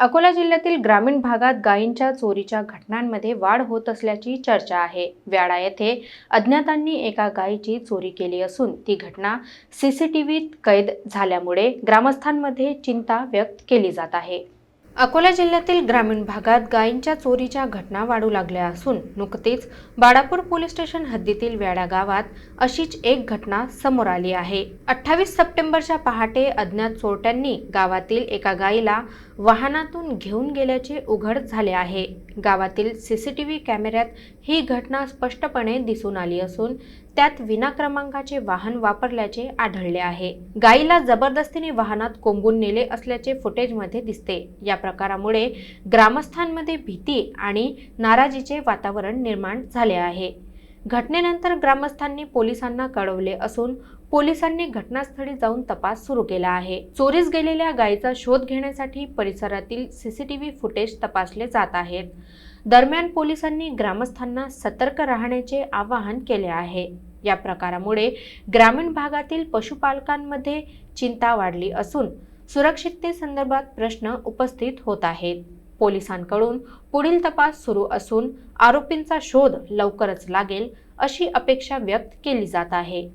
अकोला जिल्ह्यातील ग्रामीण भागात गायींच्या चोरीच्या घटनांमध्ये वाढ होत असल्याची चर्चा आहे. व्याडा येथे अज्ञातांनी एका गायीची चोरी केली असून ती घटना सीसीटीव्हीत कैद झाल्यामुळे ग्रामस्थांमध्ये चिंता व्यक्त केली जात आहे. अकोला जिल्ह्यातील ग्रामीण भागात गायींच्या चोरीच्या घटना वाढू लागल्या असून नुकतीच बाळापूर पोलीस स्टेशन हद्दीतील व्याडा गावात अशीच एक घटना समोर आली आहे. अठ्ठावीस सप्टेंबरच्या पहाटे अज्ञात चोरट्यांनी गावातील एका गायीला वाहनातून घेऊन गेल्याचे उघड झाले आहे. गावातील सीसीटीव्ही कॅमेऱ्यात ही घटना स्पष्टपणे दिसून आली असून त्यात विना क्रमांकाचे वाहन वापरल्याचे आढळले आहे. गायीला जबरदस्तीने वाहनात कोंबून नेले असल्याचे फुटेजमध्ये दिसते. या प्रकारामुळे ग्रामस्थांमध्ये भीती आणि नाराजीचे वातावरण निर्माण झाले आहे. घटनेनंतर ग्रामस्थांनी पोलिसांना कळवले असून पोलिसांनी घटनास्थळी जाऊन तपास सुरू केला आहे. चोरीस गेलेल्या गायीचा शोध घेण्यासाठी परिसरातील सीसीटीव्ही फुटेज तपासले जात आहेत. दरम्यान पोलिसांनी ग्रामस्थांना सतर्क राहण्याचे आवाहन केले आहे. या प्रकारामुळे ग्रामीण भागातील पशुपालकांमध्ये चिंता वाढली असून सुरक्षिततेसंदर्भात प्रश्न उपस्थित होत आहेत. पोलिसांकडून पुढील तपास सुरू असून आरोपींचा शोध लवकरच लागेल अशी अपेक्षा व्यक्त केली जात आहे.